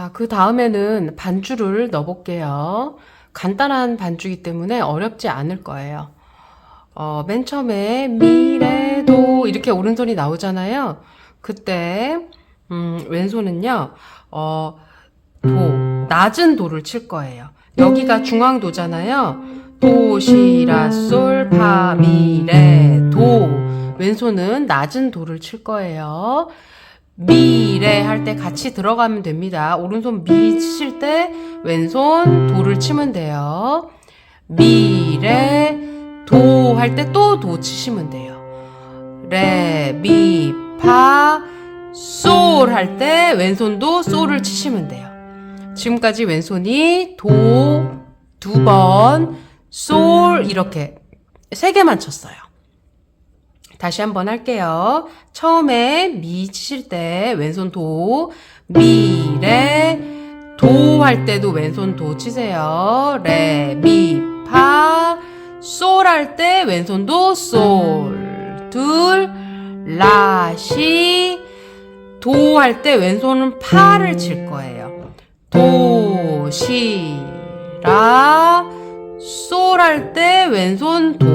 자, 그 다음에는 반주를 넣어볼게요. 간단한 반주이기 때문에 어렵지 않을 거예요. 어, 맨 처음에 미래도 이렇게 오른손이 나오잖아요. 그때 음, 왼손은요, 어, 도, 낮은 도를 칠 거예요. 여기가 중앙도잖아요. 도, 시, 라, 솔, 파, 미, 레, 도. 왼손은 낮은 도를 칠 거예요. 미, 레할때 같이 들어가면 됩니다. 오른손 미 치실 때 왼손 도를 치면 돼요. 미, 레, 도할 때 또 도 치시면 돼요. 레, 미, 파, 솔 할 때 왼손도 솔을 치시면 돼요. 지금까지 왼손이 도 두 번, 솔 이렇게 세 개만 쳤어요. 다시 한번 할게요. 처음에 미 치실 때 왼손 도, 미, 레, 도 할 때도 왼손 도 치세요. 레, 미, 파, 솔 할 때 왼손 도 솔, 둘, 라, 시, 도 할 때 왼손은 파를 칠 거예요. 도, 시, 라, 솔 할 때 왼손 도.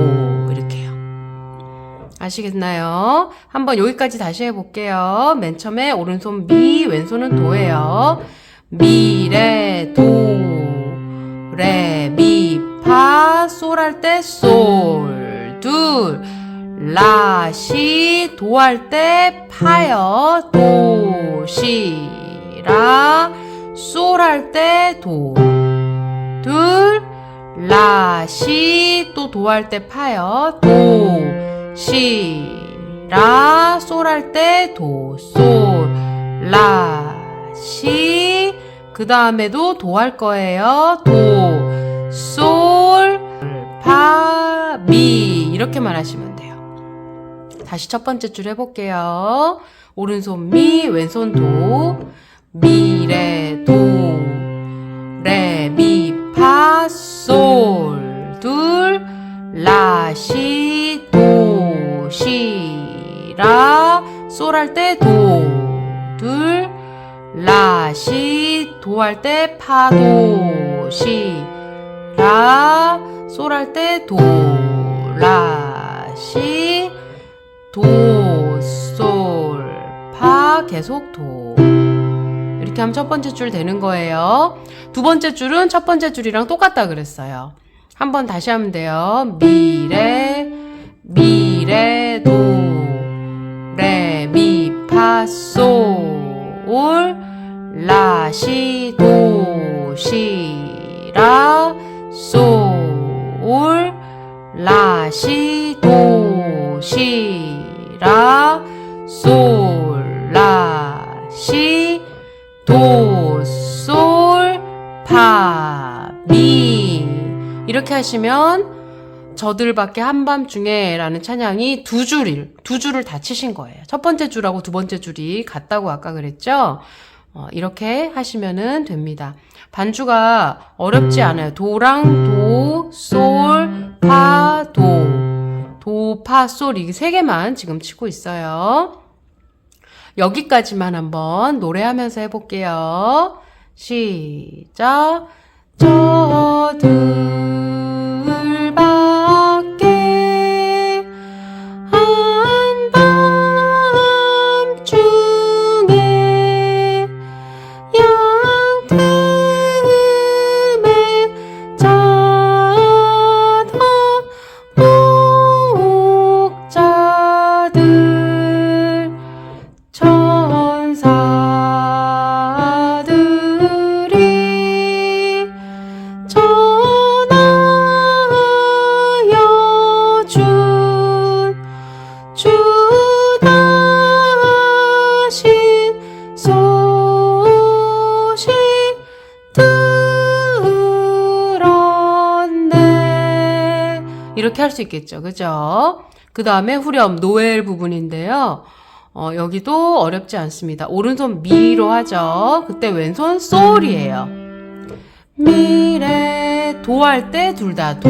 아시겠나요? 한번 여기까지 다시 해볼게요. 맨 처음에 오른손 미, 왼손은 도예요. 미, 레, 도, 레, 미, 파, 솔 할 때 솔, 둘, 라, 시, 도 할 때 파요. 도, 시, 라, 솔 할 때 도, 둘, 라, 시, 또 도 할 때 파요. 도, 시, 라, 솔 할 때 도, 솔, 라, 시, 그 다음에도 도 할 거예요. 도, 솔, 파, 미. 이렇게만 하시면 돼요. 다시 첫 번째 줄 해볼게요. 오른손 미, 왼손 도, 미, 레, 도, 레, 미, 파, 솔, 할 때 도, 둘, 라, 시, 도 할 때 파, 도, 시, 라, 솔 할 때 도, 라, 시, 도, 솔, 파, 계속 도. 이렇게 하면 첫 번째 줄 되는 거예요. 두 번째 줄은 첫 번째 줄이랑 똑같다 그랬어요. 한번 다시 하면 돼요. 미, 레, 미, 레, 도, 솔, 라, 시, 도, 시, 라, 솔, 라, 시, 도, 시, 라, 솔, 라, 시, 도, 솔, 파, 미. 이렇게 하시면 저들밖에 한밤중에 라는 찬양이 두 줄을, 두 줄을 다 치신 거예요. 첫 번째 줄하고 두 번째 줄이 같다고 아까 그랬죠? 어, 이렇게 하시면은 됩니다. 반주가 어렵지 않아요. 도랑 도, 솔, 파, 도. 도, 파, 솔, 이게 세 개만 지금 치고 있어요. 여기까지만 한번 노래하면서 해볼게요. 시작. 저들 이렇게 할 수 있겠죠 그죠 그 다음에 후렴 노엘 부분인데요 어, 여기도 어렵지 않습니다. 오른손 미로 하죠. 그때 왼손 솔이에요. 미레 도 할 때 둘 다 도.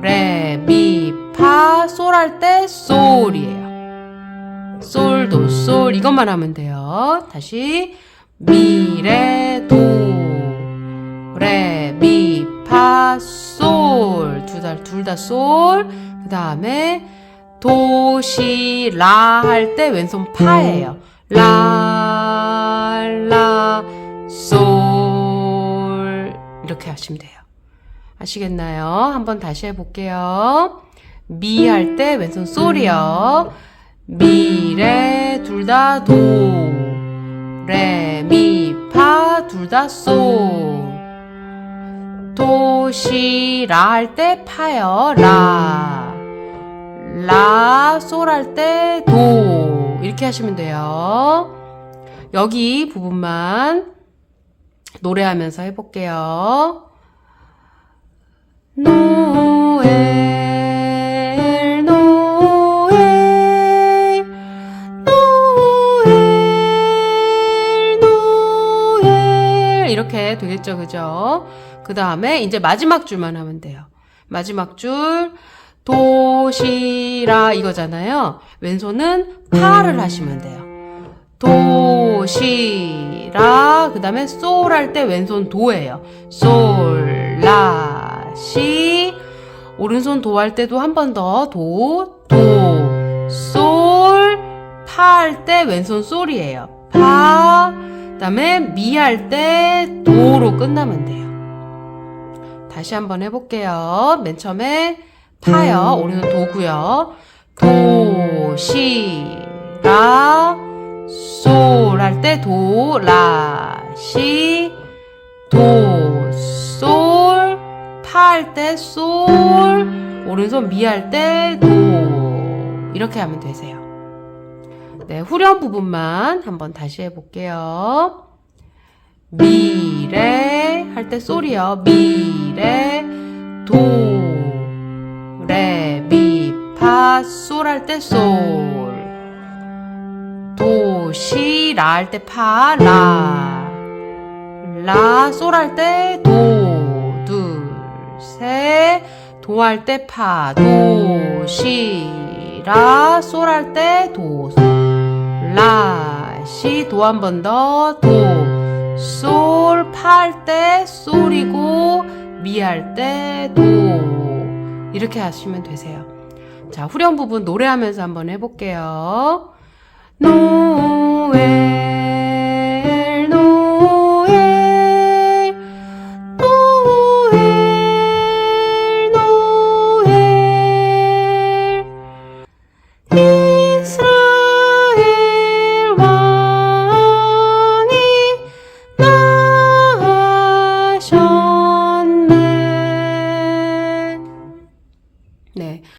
레, 미, 파, 솔 할 때 솔이에요. 솔, 도, 솔 이것만 하면 돼요. 다시 미, 레, 도, 레, 미, 파, 솔. 두 달, 둘 다 솔. 그 다음에 도, 시, 라 할 때 왼손 파예요. 라, 라, 솔. 이렇게 하시면 돼요. 아시겠나요? 한번 다시 해볼게요. 미 할 때 왼손 솔이요. 미, 레, 둘 다 도. 레, 미, 파, 둘 다 솔. 도, 시, 라 할 때 파요. 라. 라, 솔 할 때 도. 이렇게 하시면 돼요. 여기 부분만 노래하면서 해볼게요. 노 그 다음에 이제 마지막 줄만 하면 돼요. 마지막 줄, 도, 시, 라 이거잖아요. 왼손은 파를 하시면 돼요. 도, 시, 라, 그 다음에 솔 할 때 왼손 도예요. 솔, 라, 시. 오른손 도 할 때도 한 번 더 도, 도, 솔, 파 할 때 왼손 솔이에요. 파, 그 다음에 미 할 때 도로 끝나면 돼요. 다시 한번 해볼게요. 맨 처음에 파요. 오른손 도고요. 도, 시, 라, 솔 할 때 도, 라, 시, 도, 솔, 파 할 때 솔, 오른손 미 할 때 도. 이렇게 하면 되세요. 네, 후렴 부분만 한번 다시 해볼게요. 미, 레, 할때 솔이요. 미, 레, 도, 레, 미, 파, 솔 할 때 솔. 도, 시, 라 할 때 파, 라. 라, 솔 할 때 도. 둘, 셋. 도할 때 파, 도, 시, 라, 솔 할 때 도. 라, 시, 도 한 번 더, 도. 솔, 파할때 솔이고, 미 할 때 도. 이렇게 하시면 되세요. 자, 후렴 부분 노래하면서 한번 해볼게요. 노엘,